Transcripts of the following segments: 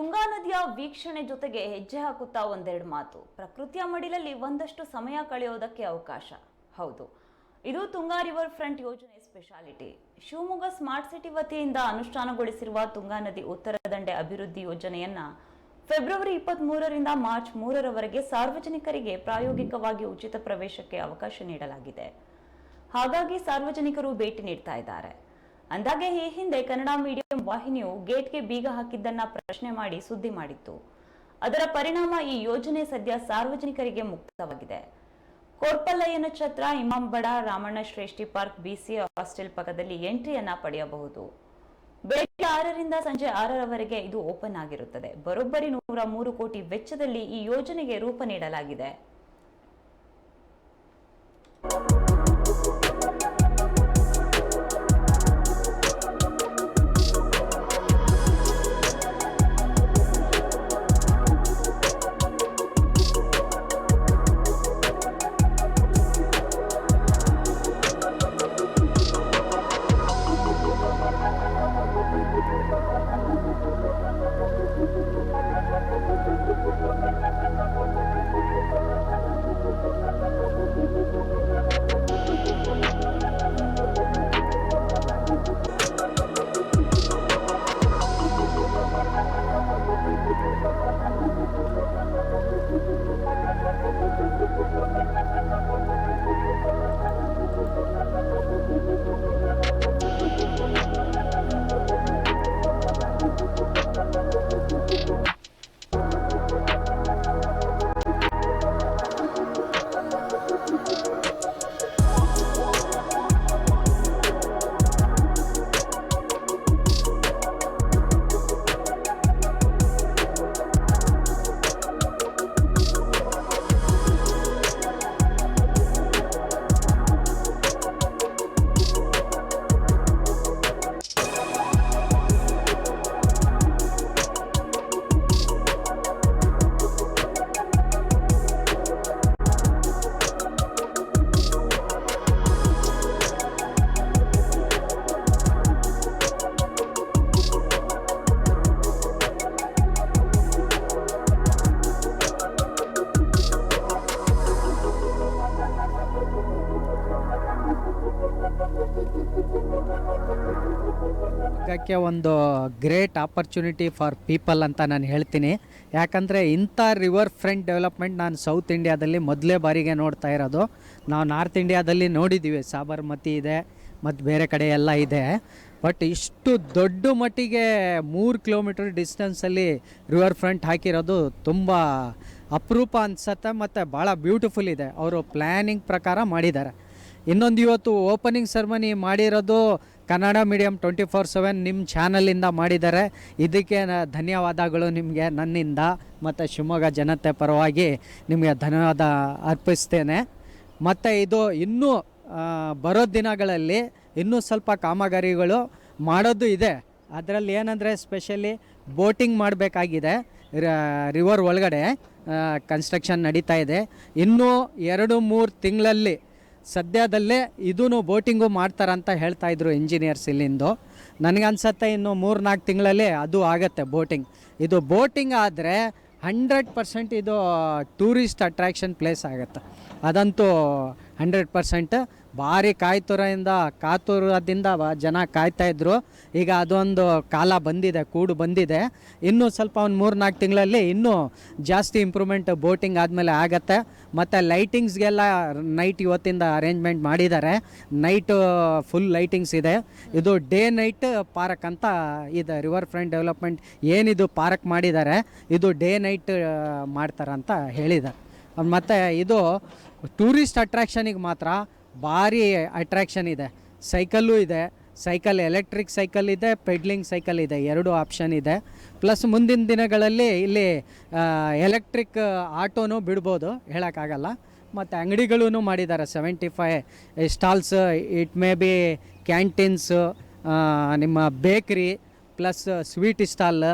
ತುಂಗಾ ನದಿಯ ವೀಕ್ಷಣೆ ಜೊತೆಗೆ ಹೆಜ್ಜೆ ಹಾಕುತ್ತಾ ಒಂದೆರಡು ಮಾತು. ಪ್ರಕೃತಿಯ ಮಡಿಲಲ್ಲಿ ಒಂದಷ್ಟು ಸಮಯ ಕಳೆಯೋದಕ್ಕೆ ಅವಕಾಶ. ಹೌದು. ಇದು ತುಂಗಾ ರಿವರ್ ಫ್ರಂಟ್ ಯೋಜನೆ ಸ್ಪೆಷಾಲಿಟಿ. ಶಿವಮೊಗ್ಗ ಸ್ಮಾರ್ಟ್ ಸಿಟಿ ವತಿಯಿಂದ ಅನುಷ್ಠಾನಗೊಳಿಸಿರುವ ತುಂಗಾ ನದಿ ಉತ್ತರ ದಂಡೆ ಅಭಿವೃದ್ಧಿ ಯೋಜನೆಯನ್ನ ಫೆಬ್ರವರಿ ಇಪ್ಪತ್ತ್ ಮೂರರಿಂದ ಮಾರ್ಚ್ ಮೂರರವರೆಗೆ ಸಾರ್ವಜನಿಕರಿಗೆ ಪ್ರಾಯೋಗಿಕವಾಗಿ ಉಚಿತ ಪ್ರವೇಶಕ್ಕೆ ಅವಕಾಶ ನೀಡಲಾಗಿದೆ. ಹಾಗಾಗಿ ಸಾರ್ವಜನಿಕರು ಭೇಟಿ ನೀಡ್ತಾ ಇದ್ದಾರೆ. ಅಂದಾಗೆ ಈ ಹಿಂದೆ ಕನ್ನಡ ಮೀಡಿಯಂ ವಾಹಿನಿಯು ಗೇಟ್ಗೆ ಬೀಗ ಹಾಕಿದ್ದನ್ನ ಪ್ರಶ್ನೆ ಮಾಡಿ ಸುದ್ದಿ ಮಾಡಿತ್ತು. ಅದರ ಪರಿಣಾಮ ಈ ಯೋಜನೆ ಸದ್ಯ ಸಾರ್ವಜನಿಕರಿಗೆ ಮುಕ್ತವಾಗಿದೆ. ಕೋರ್ಪಲ್ಲಯ್ಯನ ಛತ್ರ Imambada Ramanna Shreshti park BC hostel ಪಕ್ಕದಲ್ಲಿ ಎಂಟ್ರಿಯನ್ನ ಪಡೆಯಬಹುದು. ಬೆಳಗ್ಗೆ ಆರರಿಂದ ಸಂಜೆ ಆರರವರೆಗೆ ಇದು ಓಪನ್ ಆಗಿರುತ್ತದೆ. ಬರೋಬ್ಬರಿ ನೂರ ಮೂರು ಕೋಟಿ ವೆಚ್ಚದಲ್ಲಿ ಈ ಯೋಜನೆಗೆ ರೂಪ ನೀಡಲಾಗಿದೆ. ಅದಕ್ಕೆ ಒಂದು ಗ್ರೇಟ್ ಆಪರ್ಚುನಿಟಿ ಫಾರ್ ಪೀಪಲ್ ಅಂತ ನಾನು ಹೇಳ್ತೀನಿ. ಯಾಕಂದರೆ ಇಂಥ ರಿವರ್ ಫ್ರಂಟ್ ಡೆವಲಪ್ಮೆಂಟ್ ನಾನು ಸೌತ್ ಇಂಡಿಯಾದಲ್ಲಿ ಮೊದಲೇ ಬಾರಿಗೆ ನೋಡ್ತಾ ಇರೋದು. ನಾವು ನಾರ್ತ್ ಇಂಡಿಯಾದಲ್ಲಿ ನೋಡಿದ್ದೀವಿ ಸಾಬರ್ಮತಿ ಇದೆ, ಮತ್ತು ಬೇರೆ ಕಡೆ ಎಲ್ಲ ಇದೆ. ಬಟ್ ಇಷ್ಟು ದೊಡ್ಡ ಮಟ್ಟಿಗೆ ಮೂರು ಕಿಲೋಮೀಟರ್ ಡಿಸ್ಟೆನ್ಸಲ್ಲಿ ರಿವರ್ ಫ್ರಂಟ್ ಹಾಕಿರೋದು ತುಂಬ ಅಪರೂಪ ಅನ್ಸತ್ತೆ ಮತ್ತು ಭಾಳ ಬ್ಯೂಟಿಫುಲ್ ಇದೆ. ಅವರು ಪ್ಲ್ಯಾನಿಂಗ್ ಪ್ರಕಾರ ಮಾಡಿದ್ದಾರೆ. ಇನ್ನೊಂದು ಇವತ್ತು ಓಪನಿಂಗ್ ಸೆರ್ಮನಿ ಮಾಡಿರೋದು Kannada medium twenty four seven ನಿಮ್ಮ ಚಾನಲಿಂದ ಮಾಡಿದ್ದಾರೆ ಇದಕ್ಕೆ ಧನ್ಯವಾದಗಳು ನಿಮಗೆ ನನ್ನಿಂದ ಮತ್ತು ಶಿವಮೊಗ್ಗ ಜನತೆ ಪರವಾಗಿ ನಿಮಗೆ ಧನ್ಯವಾದ ಅರ್ಪಿಸ್ತೇನೆ. ಮತ್ತು ಇದು ಇನ್ನೂ ಬರೋ ದಿನಗಳಲ್ಲಿ ಇನ್ನೂ ಸ್ವಲ್ಪ ಕಾಮಗಾರಿಗಳು ಮಾಡೋದು ಇದೆ. ಅದರಲ್ಲಿ ಏನಂದರೆ ಸ್ಪೆಷಲಿ ಬೋಟಿಂಗ್ ಮಾಡಬೇಕಾಗಿದೆ. ರಿವರ್ ಒಳಗಡೆ ಕನ್ಸ್ಟ್ರಕ್ಷನ್ ನಡೀತಾ ಇದೆ. ಇನ್ನೂ ಎರಡು ಮೂರು ತಿಂಗಳಲ್ಲಿ ಸದ್ಯದಲ್ಲೇ ಇದೂ ಬೋಟಿಂಗು ಮಾಡ್ತಾರಂತ ಹೇಳ್ತಾ ಇದ್ರು ಇಂಜಿನಿಯರ್ಸ್ ಇಲ್ಲಿಂದು. ನನಗನ್ಸತ್ತೆ ಇನ್ನು ಮೂರು ನಾಲ್ಕು ತಿಂಗಳಲ್ಲಿ ಅದು ಆಗತ್ತೆ ಬೋಟಿಂಗ್. ಇದು ಬೋಟಿಂಗ್ ಆದರೆ ಹಂಡ್ರೆಡ್ ಪರ್ಸೆಂಟ್ ಇದು ಟೂರಿಸ್ಟ್ ಅಟ್ರಾಕ್ಷನ್ ಪ್ಲೇಸ್ ಆಗುತ್ತೆ. ಅದಂತೂ ಹಂಡ್ರೆಡ್ ಪರ್ಸೆಂಟ್ ಭಾರಿ ಕಾಯ್ತುರದಿಂದ, ಕಾತುರದಿಂದ ಜನ ಕಾಯ್ತಾಯಿದ್ರು ಈಗ ಅದೊಂದು ಕಾಲ ಬಂದಿದೆ, ಕೂಡು ಬಂದಿದೆ. ಇನ್ನೂ ಸ್ವಲ್ಪ ಒಂದು ಮೂರು ನಾಲ್ಕು ತಿಂಗಳಲ್ಲಿ ಇನ್ನೂ ಜಾಸ್ತಿ ಇಂಪ್ರೂವ್ಮೆಂಟ್ ಬೋಟಿಂಗ್ ಆದಮೇಲೆ ಆಗತ್ತೆ. ಮತ್ತು ಲೈಟಿಂಗ್ಸ್ಗೆಲ್ಲ ನೈಟ್ ಇವತ್ತಿಂದ ಅರೇಂಜ್ಮೆಂಟ್ ಮಾಡಿದ್ದಾರೆ. ನೈಟು ಫುಲ್ ಲೈಟಿಂಗ್ಸ್ ಇದೆ. ಇದು ಡೇ ನೈಟ್ ಪಾರ್ಕ್ ಅಂತ ಇದೆ. ರಿವರ್ ಫ್ರಂಟ್ ಡೆವಲಪ್ಮೆಂಟ್ ಏನಿದು ಪಾರ್ಕ್ ಮಾಡಿದ್ದಾರೆ, ಇದು ಡೇ ನೈಟ್ ಮಾಡ್ತಾರಂತ ಹೇಳಿದ್ದಾರೆ. ಮತ್ತು ಇದು ಟೂರಿಸ್ಟ್ ಅಟ್ರ್ಯಾಕ್ಷನಿಗೆ ಮಾತ್ರ ಭಾರಿ ಅಟ್ರ್ಯಾಕ್ಷನ್ ಇದೆ. ಸೈಕಲ್ಲೂ ಇದೆ. ಸೈಕಲ್ ಎಲೆಕ್ಟ್ರಿಕ್ ಸೈಕಲ್ ಇದೆ ಪೆಡ್ಲಿಂಗ್ ಸೈಕಲ್ ಇದೆ, ಎರಡು ಆಪ್ಷನ್ ಇದೆ. ಪ್ಲಸ್ ಮುಂದಿನ ದಿನಗಳಲ್ಲಿ ಇಲ್ಲಿ ಎಲೆಕ್ಟ್ರಿಕ್ ಆಟೋನು ಬಿಡ್ಬೋದು ಹೇಳೋಕ್ಕಾಗಲ್ಲ. ಮತ್ತು ಅಂಗಡಿಗಳೂ ಮಾಡಿದ್ದಾರೆ. Seventy five stalls it maybe canteens ನಿಮ್ಮ bakery plus sweet stall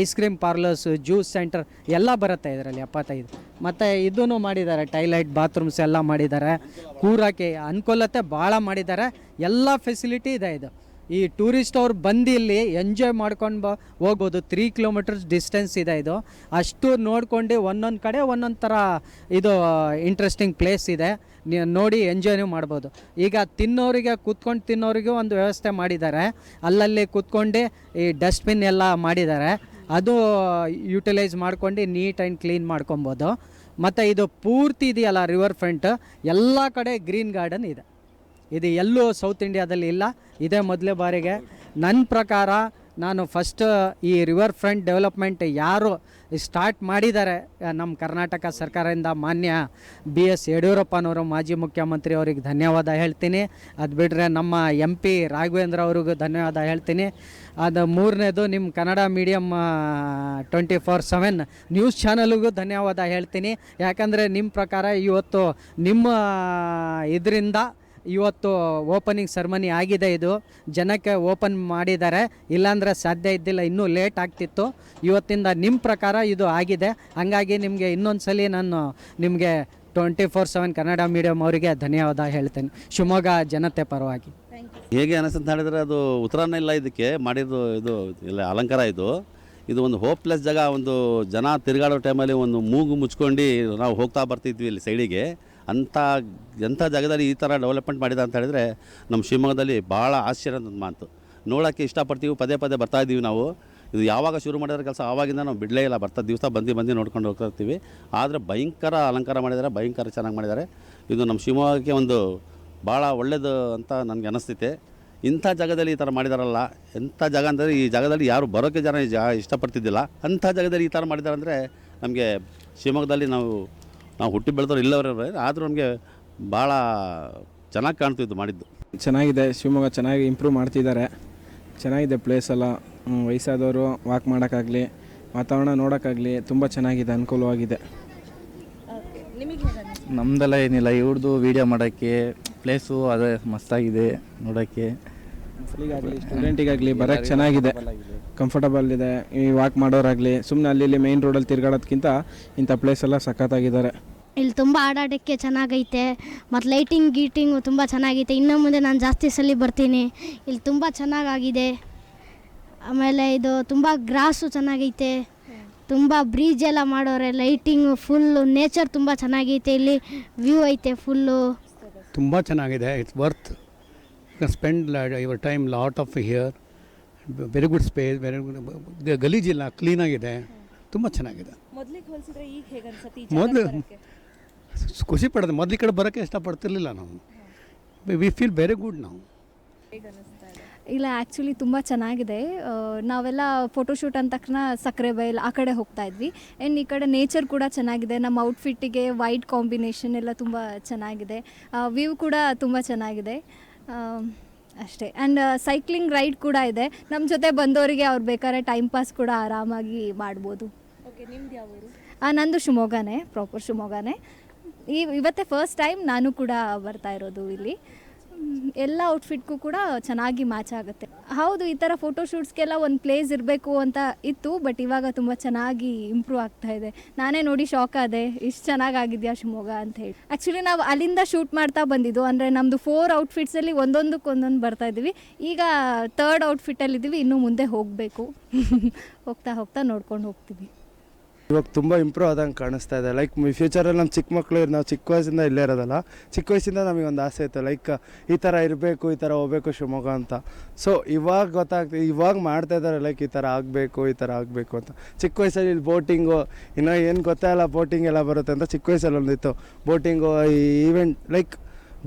ice cream parlours, juice centre ಎಲ್ಲ ಬರುತ್ತೆ ಇದರಲ್ಲಿ ಎಪ್ಪತ್ತೈದು. ಮತ್ತು ಇದನ್ನು ಮಾಡಿದ್ದಾರೆ ಟೈಲೈಟ್ ಬಾತ್ರೂಮ್ಸ್ ಎಲ್ಲ ಮಾಡಿದ್ದಾರೆ. ಕೂರಕ್ಕೆ ಅನುಕೂಲತೆ ಭಾಳ ಮಾಡಿದ್ದಾರೆ. ಎಲ್ಲ ಫೆಸಿಲಿಟಿ ಇದೆ ಇದು. ಈ ಟೂರಿಸ್ಟ್ ಅವ್ರು ಬಂದು ಇಲ್ಲಿ ಎಂಜಾಯ್ ಮಾಡ್ಕೊಂಡು ಬ ಹೋಗ್ಬೋದು. ತ್ರೀ ಕಿಲೋಮೀಟರ್ಸ್ ಡಿಸ್ಟೆನ್ಸ್ ಇದೆ ಇದು. ಅಷ್ಟು ನೋಡ್ಕೊಂಡು ಒಂದೊಂದು ಕಡೆ ಒಂದೊಂದು ಥರ ಇದು ಇಂಟ್ರೆಸ್ಟಿಂಗ್ ಪ್ಲೇಸ್ ಇದೆ. ನೋಡಿ ಎಂಜಾಯ್ನೂ ಮಾಡ್ಬೋದು. ಈಗ ತಿನ್ನೋರಿಗೆ, ಕೂತ್ಕೊಂಡು ತಿನ್ನೋರಿಗೂ ಒಂದು ವ್ಯವಸ್ಥೆ ಮಾಡಿದ್ದಾರೆ. ಅಲ್ಲಲ್ಲಿ ಕೂತ್ಕೊಂಡು ಈ ಡಸ್ಟ್ಬಿನ್ ಎಲ್ಲ ಮಾಡಿದ್ದಾರೆ. ಅದು ಯುಟಿಲೈಸ್ ಮಾಡ್ಕೊಂಡು ನೀಟ್ ಆ್ಯಂಡ್ ಕ್ಲೀನ್ ಮಾಡ್ಕೊಬೋದು. ಮತ್ತು ಇದು ಪೂರ್ತಿ ಇದೆಯಲ್ಲ ರಿವರ್ ಫ್ರಂಟ್ ಎಲ್ಲ ಕಡೆ ಗ್ರೀನ್ ಗಾರ್ಡನ್ ಇದೆ. ಇದು ಎಲ್ಲೂ ಸೌತ್ ಇಂಡಿಯಾದಲ್ಲಿ ಇಲ್ಲ. ಇದೇ ಮೊದಲೇ ಬಾರಿಗೆ. ನನ್ನ ಪ್ರಕಾರ ನಾನು ಫಸ್ಟ್ ಈ ರಿವರ್ ಫ್ರಂಟ್ ಡೆವಲಪ್ಮೆಂಟ್ ಯಾರು ಸ್ಟಾರ್ಟ್ ಮಾಡಿದ್ದಾರೆ ನಮ್ಮ ಕರ್ನಾಟಕ ಸರ್ಕಾರದಿಂದ ಮಾನ್ಯ ಬಿ ಎಸ್ ಯಡಿಯೂರಪ್ಪನವರು, ಮಾಜಿ ಮುಖ್ಯಮಂತ್ರಿ ಅವ್ರಿಗೆ ಧನ್ಯವಾದ ಹೇಳ್ತೀನಿ. ಅದು ಬಿಟ್ಟರೆ ನಮ್ಮ ಎಂ ಪಿ ರಾಘವೇಂದ್ರ ಅವ್ರಿಗೂ ಧನ್ಯವಾದ ಹೇಳ್ತೀನಿ. ಅದು ಮೂರನೇದು ನಿಮ್ಮ Kannada medium twenty four seven news ಚಾನಲ್ಗೂ ಧನ್ಯವಾದ ಹೇಳ್ತೀನಿ. ಯಾಕಂದರೆ ನಿಮ್ಮ ಪ್ರಕಾರ ಇವತ್ತು ನಿಮ್ಮ ಇದರಿಂದ ಇವತ್ತು ಓಪನಿಂಗ್ ಸೆರ್ಮನಿ ಆಗಿದೆ ಇದು. ಜನಕ್ಕೆ ಓಪನ್ ಮಾಡಿದ್ದಾರೆ. ಇಲ್ಲಾಂದರೆ ಸಾಧ್ಯ ಇದ್ದಿಲ್ಲ, ಇನ್ನೂ ಲೇಟ್ ಆಗ್ತಿತ್ತು. ಇವತ್ತಿಂದ ನಿಮ್ಮ ಪ್ರಕಾರ ಇದು ಆಗಿದೆ. ಹಾಗಾಗಿ ನಿಮಗೆ ಇನ್ನೊಂದು ಸಲ ನಾನು ನಿಮಗೆ twenty four seven Kannada medium ಅವರಿಗೆ ಧನ್ಯವಾದ ಹೇಳ್ತೇನೆ. ಶಿವಮೊಗ್ಗ ಜನತೆ ಪರವಾಗಿ. ಹೇಗೆ ಅನಿಸುತ್ತೆ ಅಂತ ಹೇಳಿದ್ರೆ ಅದು ಉತ್ತರನೇ ಇಲ್ಲ ಇದಕ್ಕೆ. ಮಾಡಿದ್ದು ಇದು ಇಲ್ಲ ಅಲಂಕಾರ ಇದು. ಇದು ಒಂದು ಹೋಪ್ಲೆಸ್ ಜಾಗ. ಒಂದು ಜನ ತಿರುಗಾಡೋ ಟೈಮಲ್ಲಿ ಒಂದು ಮೂಗು ಮುಚ್ಕೊಂಡು ನಾವು ಹೋಗ್ತಾ ಬರ್ತಿದ್ವಿ ಇಲ್ಲಿ ಸೈಡಿಗೆ ಅಂಥ, ಎಂಥ ಜಾಗದಲ್ಲಿ ಈ ಥರ ಡೆವಲಪ್ಮೆಂಟ್ ಮಾಡಿದ ಅಂತ ಹೇಳಿದರೆ ನಮ್ಮ ಶಿವಮೊಗ್ಗದಲ್ಲಿ ಭಾಳ ಆಶ್ಚರ್ಯದ ಮಾತು. ನೋಡೋಕ್ಕೆ ಇಷ್ಟಪಡ್ತೀವಿ, ಪದೇ ಪದೇ ಬರ್ತಾ ಇದ್ದೀವಿ ನಾವು. ಇದು ಯಾವಾಗ ಶುರು ಮಾಡಿದ್ರೆ ಕೆಲಸ ಆವಾಗಿಂದ ನಾವು ಬಿಡಲೇ ಇಲ್ಲ, ಬರ್ತಾ ದಿವಸ ಬಂದು ಬಂದು ನೋಡ್ಕೊಂಡು ಹೋಗ್ತಾ ಇರ್ತೀವಿ ಆದರೆ ಭಯಂಕರ ಅಲಂಕಾರ ಮಾಡಿದ್ದಾರೆ, ಭಯಂಕರ ಚೆನ್ನಾಗಿ ಮಾಡಿದ್ದಾರೆ. ಇದು ನಮ್ಮ ಶಿವಮೊಗ್ಗಕ್ಕೆ ಒಂದು ಭಾಳ ಒಳ್ಳೆಯದು ಅಂತ ನನಗೆ ಅನಿಸ್ತೈತೆ ಇಂಥ ಜಾಗದಲ್ಲಿ ಈ ಥರ ಮಾಡಿದಾರಲ್ಲ, ಎಂಥ ಜಾಗ ಅಂದರೆ ಈ ಜಾಗದಲ್ಲಿ ಯಾರು ಬರೋಕ್ಕೆ ಜನ ಜಾ ಇಷ್ಟಪಡ್ತಿದ್ದಿಲ್ಲ. ಅಂಥ ಜಾಗದಲ್ಲಿ ಈ ಥರ ಮಾಡಿದ್ದಾರೆ ಅಂದರೆ ನಮಗೆ ಶಿವಮೊಗ್ಗದಲ್ಲಿ ನಾವು ನಾವು ಹುಟ್ಟಿ ಬೆಳೆದವ್ರು ಇಲ್ಲವರೇ ಆದರೂ ನಮಗೆ ಭಾಳ ಚೆನ್ನಾಗಿ ಕಾಣ್ತಿದ್ದು ಮಾಡಿದ್ದು. ಚೆನ್ನಾಗಿದೆ ಶಿವಮೊಗ್ಗ ಚೆನ್ನಾಗಿ ಇಂಪ್ರೂವ್ ಮಾಡ್ತಿದ್ದಾರೆ. ಚೆನ್ನಾಗಿದೆ ಪ್ಲೇಸ್ ಎಲ್ಲ. ವಯಸ್ಸಾದವರು ವಾಕ್ ಮಾಡೋಕ್ಕಾಗಲಿ ವಾತಾವರಣ ನೋಡೋಕ್ಕಾಗಲಿ ತುಂಬ ಚೆನ್ನಾಗಿದೆ ಅನುಕೂಲವಾಗಿದೆ. ನಮ್ಮದೆಲ್ಲ ಏನಿಲ್ಲ ಇವ್ರದ್ದು ವೀಡಿಯೋ ಮಾಡೋಕ್ಕೆ ಪ್ಲೇಸು ಅದೇ ಮಸ್ತಾಗಿದೆ ನೋಡೋಕ್ಕೆ. ಮಕ್ಕಳಿಗಾಗಲಿ ಸ್ಟೂಡೆಂಟಿಗಾಗಲಿ ಬರೋಕ್ಕೆ ಚೆನ್ನಾಗಿದೆ. ಕಂಫರ್ಟಬಲ್ ಇದೆ. ಈ ವಾಕ್ ಮಾಡೋರಾಗಲಿ ಸುಮ್ಮನೆ ಅಲ್ಲಿ ಇಲ್ಲಿ ಮೇಯ್ನ್ ರೋಡಲ್ಲಿ ತಿರ್ಗಾಡೋದಕ್ಕಿಂತ ಇಂಥ ಪ್ಲೇಸ್ ಎಲ್ಲ ಸಖತ್ತಾಗಿದ್ದಾರೆ. ಇಲ್ಲಿ ತುಂಬ ಆಡಾಡೋಕ್ಕೆ ಚೆನ್ನಾಗೈತೆ. ಮತ್ತು ಲೈಟಿಂಗ್ ಗೀಟಿಂಗು ತುಂಬ ಚೆನ್ನಾಗೈತೆ. ಇನ್ನು ಮುಂದೆ ನಾನು ಜಾಸ್ತಿ ಸಲ ಬರ್ತೀನಿ. ಇಲ್ಲಿ ತುಂಬ ಚೆನ್ನಾಗಾಗಿದೆ. ಆಮೇಲೆ ಇದು ತುಂಬ ಗ್ರಾಸು ಚೆನ್ನಾಗೈತೆ. ತುಂಬ ಬ್ರಿಜ್ ಎಲ್ಲ ಮಾಡೋರೆ. ಲೈಟಿಂಗು ಫುಲ್ಲು ನೇಚರ್ ತುಂಬ ಚೆನ್ನಾಗೈತೆ. ಇಲ್ಲಿ ವ್ಯೂ ಐತೆ ಫುಲ್ಲು ತುಂಬ ಚೆನ್ನಾಗಿದೆ. It's worth spend your time lot of here very good space very good ಗಲೀಜಿಲ್ಲ ಕ್ಲೀನಾಗಿದೆ ತುಂಬ ಚೆನ್ನಾಗಿದೆ. ಮೊದಲು ಖುಷಿ ಪಡೋದು ಮೊದಲು ಈ ಕಡೆ ಬರೋಕ್ಕೆ ಇಷ್ಟಪಡ್ತಿರ್ಲಿಲ್ಲ ನಾವು. ವಿ ಫೀಲ್ ವೆರಿ ಗುಡ್ ನಾವು ಇಲ್ಲ ಆ್ಯಕ್ಚುಲಿ ತುಂಬ ಚೆನ್ನಾಗಿದೆ. ನಾವೆಲ್ಲ ಫೋಟೋಶೂಟ್ ಅಂದ ತಕ್ಷಣ ಸಕ್ಕರೆ ಬೈಲ್ ಆ ಕಡೆ ಹೋಗ್ತಾ ಇದ್ವಿ. ಆ್ಯಂಡ್ ಈ ಕಡೆ ನೇಚರ್ ಕೂಡ ಚೆನ್ನಾಗಿದೆ. ನಮ್ಮ ಔಟ್ಫಿಟ್ಟಿಗೆ ವೈಟ್ ಕಾಂಬಿನೇಷನ್ ಎಲ್ಲ ತುಂಬ ಚೆನ್ನಾಗಿದೆ. ವ್ಯೂ ಕೂಡ ತುಂಬ ಚೆನ್ನಾಗಿದೆ. ಅಷ್ಟೇ. ಆ್ಯಂಡ್ ಸೈಕ್ಲಿಂಗ್ ರೈಡ್ ಕೂಡ ಇದೆ. ನಮ್ಮ ಜೊತೆ ಬಂದವರಿಗೆ ಅವ್ರು ಬೇಕಾದ್ರೆ ಟೈಮ್ ಪಾಸ್ ಕೂಡ ಆರಾಮಾಗಿ ಮಾಡ್ಬೋದು. ಆ, ನಂದು ಶಿವಮೊಗ್ಗನೇ ಪ್ರಾಪರ್ ಶಿವಮೊಗ್ಗನೇ. ಈ ಇವತ್ತೇ ಫಸ್ಟ್ ಟೈಮ್ ನಾನು ಕೂಡ ಬರ್ತಾ ಇರೋದು ಇಲ್ಲಿ. ಎಲ್ಲ ಔಟ್ಫಿಟ್ಗೂ ಕೂಡ ಚೆನ್ನಾಗಿ ಮ್ಯಾಚ್ ಆಗುತ್ತೆ. ಹೌದು, ಈ ಥರ ಫೋಟೋಶೂಟ್ಸ್ಗೆಲ್ಲ ಒಂದು ಪ್ಲೇಸ್ ಇರಬೇಕು ಅಂತ ಇತ್ತು ಬಟ್ ಇವಾಗ ತುಂಬ ಚೆನ್ನಾಗಿ ಇಂಪ್ರೂವ್ ಆಗ್ತಾ ಇದೆ. ನಾನೇ ನೋಡಿ ಶಾಕ್ ಆದೆ, ಇಷ್ಟು ಚೆನ್ನಾಗಾಗಿದೆಯಾ ಶಿವಮೊಗ್ಗ ಅಂತ ಹೇಳಿ. ಆ್ಯಕ್ಚುಲಿ ನಾವು ಅಲ್ಲಿಂದ ಶೂಟ್ ಮಾಡ್ತಾ ಬಂದಿದ್ದು, ಅಂದರೆ ನಮ್ಮದು ಫೋರ್ ಔಟ್ಫಿಟ್ಸಲ್ಲಿ ಒಂದೊಂದಕ್ಕೆ ಒಂದೊಂದು ಬರ್ತಾ ಇದ್ದೀವಿ. ಈಗ ತರ್ಡ್ ಔಟ್ಫಿಟ್ಟಲ್ಲಿದ್ದೀವಿ ಇನ್ನೂ ಮುಂದೆ ಹೋಗಬೇಕು. ಹೋಗ್ತಾ ಹೋಗ್ತಾ ನೋಡ್ಕೊಂಡು ಹೋಗ್ತೀವಿ. ಇವಾಗ ತುಂಬ ಇಂಪ್ರೂವ್ ಆದಂಗೆ ಕಾಣಿಸ್ತಾ ಇದೆ. ಲೈಕ್ ಫ್ಯೂಚರಲ್ಲಿ ನಮ್ಮ ಚಿಕ್ಕ ಮಕ್ಕಳು ನಾವು ಚಿಕ್ಕ ವಯಸ್ಸಿಂದ ಇಲ್ಲೇ ಇರೋದಲ್ಲ ಚಿಕ್ಕ ವಯಸ್ಸಿಂದ ನಮಗೆ ಒಂದು ಆಸೆ ಇತ್ತು. ಲೈಕ್ ಈ ಥರ ಇರಬೇಕು, ಈ ಥರ ಹೋಗ್ಬೇಕು ಶಿವಮೊಗ್ಗ ಅಂತ. ಸೊ ಇವಾಗ ಗೊತ್ತಾಗ್ತದೆ ಇವಾಗ ಮಾಡ್ತಾ ಇದ್ದಾರೆ ಲೈಕ್ ಈ ಥರ ಆಗಬೇಕು, ಈ ಥರ ಆಗಬೇಕು ಅಂತ. ಚಿಕ್ಕ ವಯಸ್ಸಲ್ಲಿ ಇಲ್ಲಿ ಬೋಟಿಂಗು ಇನ್ನೂ ಏನು ಗೊತ್ತೇ ಇಲ್ಲ ಬೋಟಿಂಗ್ ಎಲ್ಲ ಬರುತ್ತೆ ಅಂತ ಚಿಕ್ಕ ವಯಸ್ಸಲ್ಲಿ ಒಂದಿತ್ತು. ಬೋಟಿಂಗು ಈ ಈವೆಂಟ್ ಲೈಕ್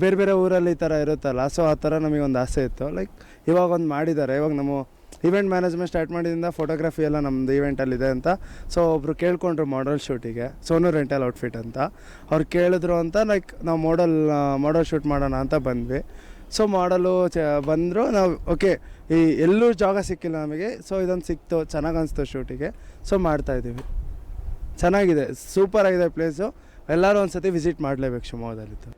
ಬೇರೆ ಬೇರೆ ಊರಲ್ಲಿ ಈ ಥರ ಇರುತ್ತಲ್ಲ ಸೊ ಆ ಥರ ನಮಗೆ ಒಂದು ಆಸೆ ಇತ್ತು. ಲೈಕ್ ಇವಾಗ ಒಂದು ಮಾಡಿದ್ದಾರೆ. ಇವಾಗ ನಮ್ಮ ಇವೆಂಟ್ ಮ್ಯಾನೇಜ್ಮೆಂಟ್ ಸ್ಟಾರ್ಟ್ ಮಾಡಿದಿಂದ ಫೋಟೋಗ್ರಫಿ ಎಲ್ಲ ನಮ್ಮದು ಇವೆಂಟಲ್ಲಿದೆ ಅಂತ. ಸೊ ಒಬ್ಬರು ಕೇಳ್ಕೊಂಡ್ರು ಮಾಡಲ್ ಶೂಟಿಗೆ ಸೋನು ರೆಂಟಲ್ ಔಟ್ಫಿಟ್ ಅಂತ. ಅವ್ರು ಕೇಳಿದ್ರು ಅಂತ ಲೈಕ್ ನಾವು ಮಾಡಲ್ ಮಾಡಲ್ ಶೂಟ್ ಮಾಡೋಣ ಅಂತ ಬಂದ್ವಿ. ಸೊ ಮಾಡಲು ಚ, ಬಂದರು, ನಾವು ಓಕೆ ಈ, ಎಲ್ಲೂ ಜಾಗ ಸಿಕ್ಕಿಲ್ಲ ನಮಗೆ. ಸೊ ಇದೊಂದು ಸಿಕ್ತು, ಚೆನ್ನಾಗಿ ಅನಿಸ್ತು ಶೂಟಿಗೆ ಸೊ ಮಾಡ್ತಾಯಿದ್ದೀವಿ ಚೆನ್ನಾಗಿದೆ ಸೂಪರ್ ಆಗಿದೆ ಪ್ಲೇಸು ಎಲ್ಲರೂ ಒಂದು ಸತಿ ವಿಸಿಟ್ ಮಾಡಲೇಬೇಕು ಶಿವಮೊಗ್ಗದಲ್ಲಿತ್ತು